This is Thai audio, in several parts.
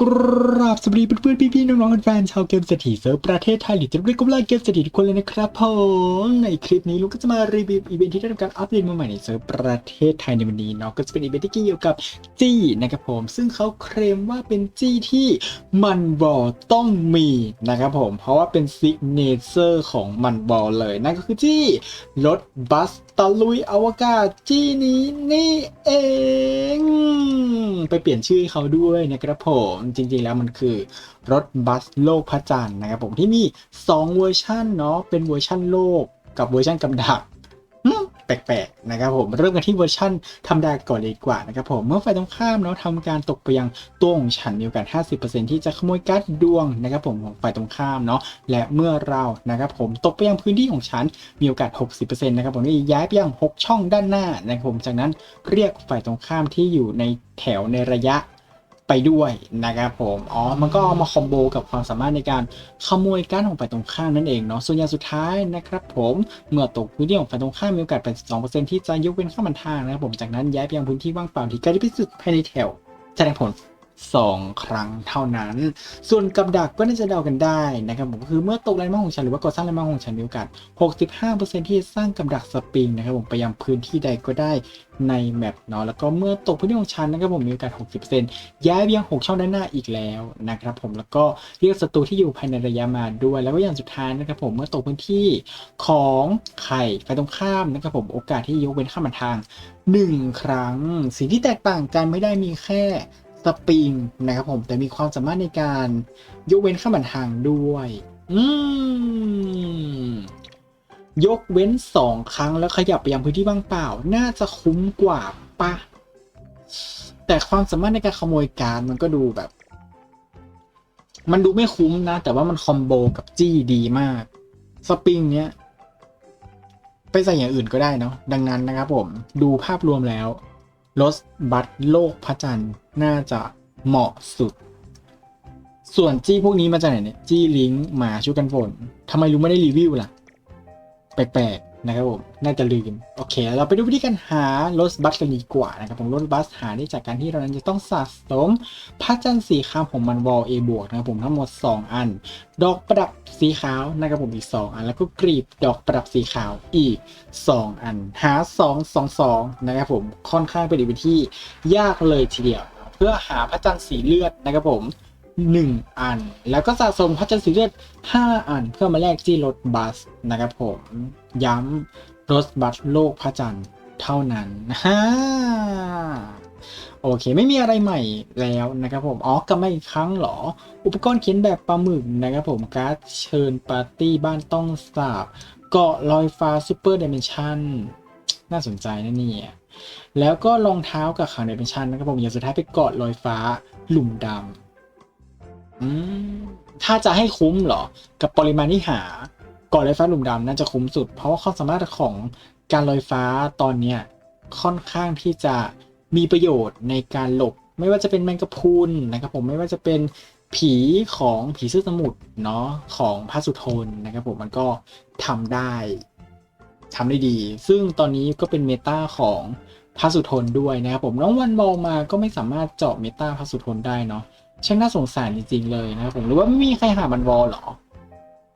กราบสวัสดีเพื่อนๆพี่ๆน้องๆแฟนชาวเกมเศรษฐีเซิร์ฟประเทศไทยหรือจะเรียกว่าเกมเศรษฐีทุกคนเลยนะครับผมในคลิปนี้ลูกก็จะมารีวิวอีเวนท์ที่ได้รับการอัปเดตมาใหม่ในเซิร์ฟประเทศไทยในวันนี้เนาะก็จะเป็นอีเวนท์ที่เกี่ยวกับจี้นะครับผม ซึ่งเขาเคลมว่าเป็นจี้ที่มันบอลต้องมีนะครับผม เพราะว่าเป็นซิกเนเจอร์ของมันบอลเลยนั่นก็คือจี้รถบัสตะลุยอวกาศจี้นี้นี่เอง ไปเปลี่ยนชื่อให้เขาด้วยนะครับผมจริงๆแล้วมันคือรถบัสโลกพระจันทร์นะครับผมที่มี 2 เวอร์ชันเนาะเป็นเวอร์ชันโลกกับเวอร์ชันกำดักแปลกๆนะครับผมเริ่มกันที่เวอร์ชันธรรมดาก่อนเลยดีกว่านะครับผมเมื่อไฟตรงข้ามเนาะทำการตกไปยังตัวของฉันมีโอกาส 50%ที่จะขโมยการ์ดดวงนะครับผมของไฟตรงข้ามเนาะและเมื่อเรานะครับผมตกไปยังพื้นที่ของฉันมีโอกาส 60%นะครับผมนี่ย้ายไปยัง 6 ช่องด้านหน้านะครับผมจากนั้นเรียกฝ่ายตรงข้ามที่อยู่ในแถวในระยะ ไปด้วยนะครับผมอ๋อมันก็เอามาคอมโบกับความสามารถในการขโมยการของฝ่ายตรงข้ามนั่นเองเนาะส่วนอย่างสุดท้ายนะครับผมเมื่อตกพื้นที่ของฝ่ายตรงข้ามมีโอกาส 82%ที่จะยกเว้นข้ามันทางนะครับผมจากนั้นย้ายไปยังพื้นที่ว่างเปล่าที่ใกล้ที่สุดภายในแถวแสดงผล 2 ครั้งเท่านั้น ส่วนกับดักก็น่าจะเดากันได้นะครับผมคือเมื่อตกแรงม้าของฉันหรือว่าก่อสร้างแรงม้าของฉันมีโอกาส 65%ที่จะสร้างกับดักสปริงนะครับผมไปยังพื้นที่ใดก็ได้ในแมปเนาะแล้วก็เมื่อตกพื้นที่ของฉันนะครับผมมีโอกาส 60%ย้ายไปยัง 6 ช่องด้านหน้าอีกแล้วนะครับผมแล้วก็เรียกศัตรูที่อยู่ภายในระยะมาด้วย แล้วก็อย่างสุดท้ายนะครับผมเมื่อตกพื้นที่ของไข่ไฟตรงข้ามนะครับผมโอกาสที่ยกเว้นข้ามทาง 1 ครั้ง สิ่งที่แตกต่างกันไม่ได้มีแค่ สปริงนะครับผมแต่มีความสามารถในการยกเว้นข้ามบันทางด้วย อืมยกเว้นสองครั้งแล้วขยับไปยังพื้นที่ว่างเปล่า น่าจะคุ้มกว่าปะแต่ความสามารถในการขโมยการมันก็ดูแบบ มันดูไม่คุ้มนะ แต่ว่ามันคอมโบกับจี้ดีมาก สปริงเนี้ย ไปใส่อย่างอื่นก็ได้เนาะดังนั้นนะครับผม ดูภาพรวมแล้ว รถบัสโลกพระจันทร์น่าจะเหมาะสุด ส่วนจี้พวกนี้มาจากไหนเนี่ย จี้ลิงก์หมาชุดกันฝนทำไมลุงไม่ได้รีวิวล่ะ แปลก นะครับผมน่าจะลืมโอเค เราไปดูวิธีการหารถบัสกันดีกว่านะครับผมรถบัสหาได้จากการที่เรานั้นจะต้องสะสมพระจันทร์สีขาวของมันวอลเอบวกนะครับผมทั้งหมด 2 อัน ดอกประดับสีขาวนะครับผมอีก 2 อัน แล้วก็กรีบดอกประดับสีขาวอีก 2 อัน หา 2 2 2นะครับผมค่อนข้างเป็นอีกวิธียากเลยทีเดียว เพื่อหาพระจันทร์สีเลือดนะครับผม 1 อัน แล้วก็สะสมพระจันทร์สีเลือด 5 อัน เพื่อมาแลกที่รถบัสนะครับผม ย้ำรถบัสโลกพระจันทร์เท่านั้นฮ่าโอเค ไม่มีอะไรใหม่แล้วนะครับผม อ๋อกลับมาอีกครั้งเหรอ อุปกรณ์เขียนแบบปลาหมึกนะครับผม การ์ดเชิญปาร์ตี้บ้านต้องสาบเกาะลอยฟ้าซูเปอร์เดเมนชันน่าสนใจนะเนี่ย แล้วก็รองเท้ากับขังเดเมนชันนะครับผม อย่างสุดท้ายไปเกาะลอยฟ้าหลุมดำ อืมถ้าจะให้คุ้มเหรอ กับปริมาณที่หาเกาะลอยฟ้าหลุมดำน่าจะคุ้มสุด เพราะว่าความสามารถของการลอยฟ้าตอนเนี้ยค่อนข้างที่จะมีประโยชน์ในการหลบ ไม่ว่าจะเป็นแมงกะพรุนนะครับผมไม่ว่าจะเป็นผีของผีเสื้อสมุทรเนาะของพระสุทนนะครับผมมันก็ทำได้ทำได้ดี ซึ่งตอนนี้ก็เป็นเมตาของพระสุทนด้วยนะครับผมน้องวันมองมาก็ไม่สามารถเจาะเมตาพระสุทนได้เนาะ ช่างน่าสงสารจริงๆเลยนะครับผมหรือว่าไม่มีใครหามันวอลหรอ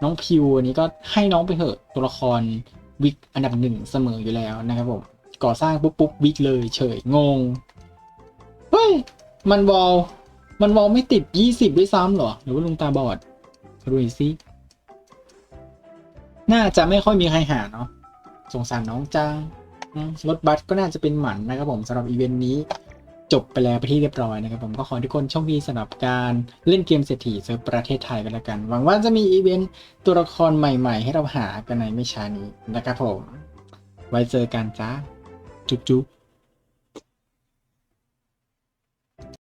น้องพิวอันนี้ก็ให้น้องไปเถอะตัวละครวิกอันดับหนึ่งเสมออยู่แล้วนะครับผมก่อสร้างปุ๊บปุ๊บวิกเลยเฉยงงเฮ้ยมันวอลมันวอลไม่ติดยี่สิบด้วยซ้ำเหรอ หรือว่าลุงตาบอดดูหน่อยสิน่าจะไม่ค่อยมีใครหาเนาะสงสารน้องจังรถบัสก็น่าจะเป็นหมันนะครับผมสำหรับอีเวนต์นี้ จบไปแล้วไปที่เรียบร้อยนะครับผมก็ขอทุกคนโชคดีสำหรับการเล่นเกมเศรษฐีเซิร์ฟประเทศไทยกันแล้วกัน หวังว่าจะมีอีเวนต์ตัวละครใหม่ๆ ให้เราหากันในไม่ช้านี้นะครับผม ไว้เจอกันจ้าจุ๊บๆ